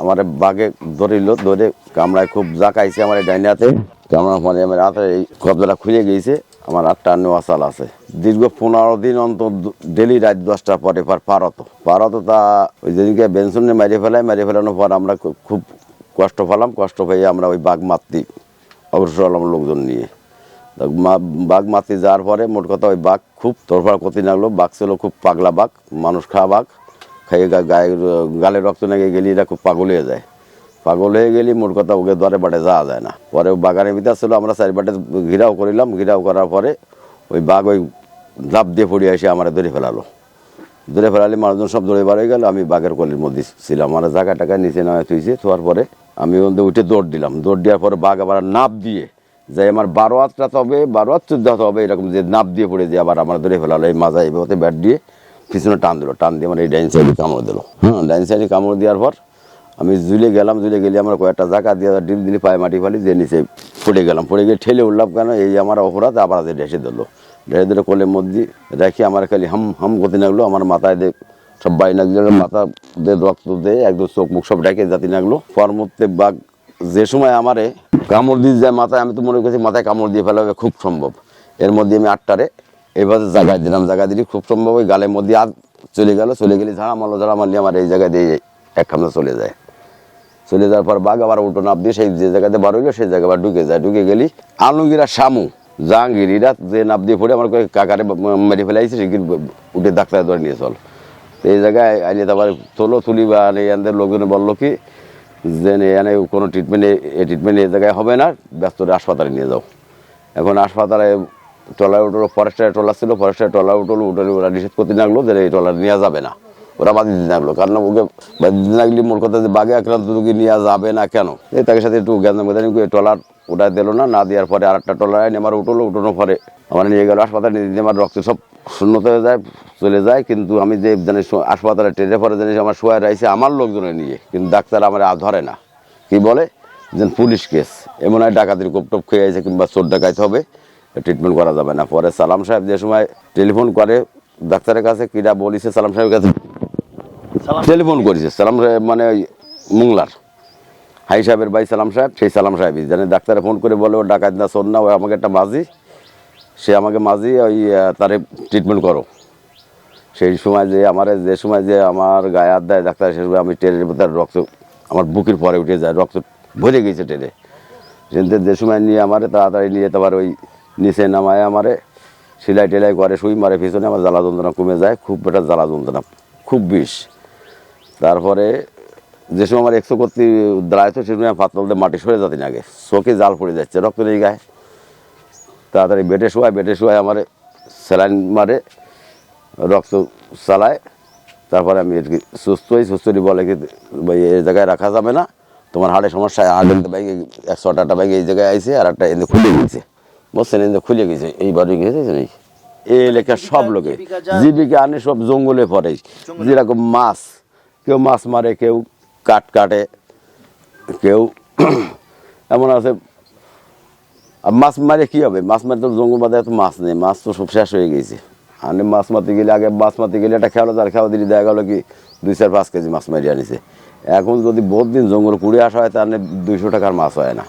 আমার বাঘে ধরিল, ধরে কামড়ায় খুব জাকাইছে আমার এই ডাইনাতে কামড়ার ফলে আমার হাতে এই কবজাটা খুলে গিয়েছে আমার আটটা নোয়াশাল আছে। দীর্ঘ পনেরো দিন অন্তর ডেলি রাত দশটা পরে পর পারত। পারত তা ওই যেদিনকে বেনসনে মেরে ফেলায়, মেরে ফেলানোর পর আমরা খুব কষ্ট পেলাম, কষ্ট পেয়ে আমরা ওই বাঘ মাতৃ অগ্রসর হলাম লোকজন নিয়ে। বাঘ মাতৃ যাওয়ার পরে মোট কথা ওই বাঘ খুব তোরফার ক্ষতি লাগল, বাঘ ছিল খুব পাগলা বাঘ, মানুষ খাওয়া বাঘ। খাইয়ে গায়ে গালে রক্ত নাগে গেলে এরা খুব পাগল হয়ে যায়। পাগল হয়ে গেলে মোট কথা ওকে দরে বাটে যাওয়া যায় না। পরে বাগানের ভিতর ছিল আমরা চারি বাটে ঘিরাও করিলাম। ঘিরাও করার পরে ওই বাঘ ওই ঝাপ দিয়ে পড়ে এসে আমার ধরে ফেলালো। ধরে ফেলালে মানুষজন সব দৌড়ে বার হয়ে গেল, আমি বাঘের কলির মধ্যে ছিলাম। আমার জায়গা টাকা নিচে নেওয়া থুইছে, থোয়ার পরে আমি থেকে উঠে দৌড় দিলাম। দৌড় দেওয়ার পরে বাঘ আবার নাপ দিয়ে যে আমার বারো হাতটা তবে, বারো হাত চোদ্দ হাত হবে, এরকম যে নাপ দিয়ে পড়ে দিয়ে আবার আমার ধরে ফেলালো। এই মাজা এইভাবে ব্যাট দিয়ে পিছনে টান দিল, টান দিয়ে আমার এই ডাইন সাইডে কামড় দিল। হ্যাঁ ডাইন সাইডে কামড় দেওয়ার পর আমি ঝুলে গেলাম, ঝুলে গেলে আমার কয়েকটা জায়গা দিয়ে ডিম দিলি, পায়ে মাটি ফালি যে নিচে পড়ে গেলাম। পড়ে গিয়ে ঠেলে উঠলাম, কেন এই আমার অপরাধ, আবার ঢেসে দিল। ঢেসে দিলে কোলের মধ্যে রেখে আমার খালি হাম হাম করতে লাগল, আমার মাথায় দিয়ে সব বাই লাগল, মাথা দিয়ে রক্ত দিয়ে একদম চোখ মুখ সব ডেকে জাতি লাগল। পরমুহূর্তে বাঘ যে সময় আমারে কামড় দিয়ে যায় মাথায়, আমি তো মনে করছি মাথায় কামড় দিয়ে ফেলা হবে, খুব সম্ভব। এর মধ্যে আমি আটটারে এইভাবে জায়গায় দিলাম জায়গা দিলে খুব সম্ভব, ওই গালের মধ্যে আর চলে গেল, চলে গেলে ঝাড়া মারলো ঝাড়া মারলে, আমার এই জায়গায় দিয়ে এক খামটা চলে যায়। চলে যাওয়ার পর বাঘ আবার উল্টো নাপ দিয়ে সেই যে জায়গাতে বার হইল, সেই জায়গা আবার ঢুকে যায়। ঢুকে গেলি, আলমগীরা শামু জাহাঙ্গীর যে নাপ দিয়ে পড়ে, আমার কাকারে মেরে ফেলাইছে সে কি উঠে ডাক্তার ধরে নিয়ে চল। এই জায়গায় আইলে তারপরে তোলো তুলি বা এদের লোকজন বলল কি, যে এনে কোনো ট্রিটমেন্ট এই ট্রিটমেন্ট এই জায়গায় হবে না, ব্যস্ত হাসপাতালে নিয়ে যাও। এখন হাসপাতালে ট্রলার উঠল, ফরেস্টার ট্রলার ছিল, ফরেস্টার ট্রলার উঠল উঠলে ওরা নিষেধ করতে লাগল যে এই ট্রলার নেওয়া যাবে না। ওরা বাদ দিতে লাগল, কারণ ওকে বাদ দিতে লাগলে মোর কথা যে বাঘে আক্রান্ত রোগী নেওয়া যাবে না কেন? এই তাকে সাথে একটু জ্ঞান করে ট্রলার ওটা দিল না না দেওয়ার পরে আর একটা ট্রলার আইনে আমার উঠল, উঠানোর পরে আমার নিয়ে গেল হাসপাতালে, নিয়ে আমার রক্ত সব শূন্যত হয়ে যায়, চলে যায়, কিন্তু আমি যে জানি হাসপাতালে ট্রেনে পরে জানি আমার শোয়া রাইছে আমার লোকজনে নিয়ে, কিন্তু ডাক্তার আমার আর ধরে না। কি বলে? যে পুলিশ কেস, এমন হয় ডাকাতির কোপ টোপ খেয়ে আছে কিংবা চোর ডাকাইতে হবে ট্রিটমেন্ট করা যাবে না। পরে সালাম সাহেব যে সময় টেলিফোন করে ডাক্তারের কাছে কিরা বলিছে সালাম সাহেবের কাছে টেলিফোন করেছে। সালাম সাহেব মানে ওই মুংলার। হাই সাহেবের ভাই সালাম সাহেব সেই সালাম সাহেবই। জানে ডাক্তারে ফোন করে বলে ও ডাকাত না শোন না ও আমাকে একটা মাঝি সে আমাকে মাঝি ওই তারে ট্রিটমেন্ট করো। সেই সময় যে আমার যে সময় যে আমার গায়ে হাত দেয় ডাক্তার সে সময় আমি ট্রেনের ভিতরে রক্ত আমার বুকের পরে উঠে যায় রক্ত ভরে গেছে ট্রেনে। কিন্তু যে সময় নিয়ে আমার তাড়াতাড়ি নিয়ে তোমার ওই নিচে নামায় আমারে, সেলাই টেলাই করে শুই মারে, পিছনে আমার জ্বালা যন্ত্রণা কমে যায়, খুব একটা জ্বালা যন্ত্রণা, খুব বিষ। তারপরে যে সময় আমার একশো করতে দাঁড়ায় তো সে সময় পাতল মাটি সরে যাতে আগে, চোখে জাল পড়ে যাচ্ছে, রক্ত নেই গায়ে। তাড়াতাড়ি বেটে শোয়ায় বেটে শোয়ায় আমার স্যালাইন মারে, রক্ত চালায়। তারপরে আমি কি সুস্থ হই, সুস্থ বলে কি, ভাই, এই জায়গায় রাখা যাবে না, তোমার হাড়ে সমস্যা, হাড় ব্যাগে একশো আটটা ব্যাগে এই জায়গায় আইছে, আর একটা এনে খুলে গেছে বুঝছেন এনে খুলে গেছে এইবারে গেছে এই এই এলাকার সব লোকে জীবিকা আনে সব জঙ্গলে পড়ে। যেরকম মাছ কেউ মাছ মারে কেউ কাঠ কাটে কেউ এমন আছে। মাছ মারে কি হবে? মাছ মারে তো জঙ্গল বাদে এত মাছ নেই মাছ তো সব শেষ হয়ে গেছে। আর মাছ মারতে গেলে আগে মাছ মারতে গেলে একটা খেয়াল তার খেয়াল দিলে দেখা গেলো কি দুই চার পাঁচ কেজি মাছ মারি আনিছে এখন যদি বহুত দিন জঙ্গল কুড়ে আসা হয় তাহলে দুইশো টাকার মাছ হয় না।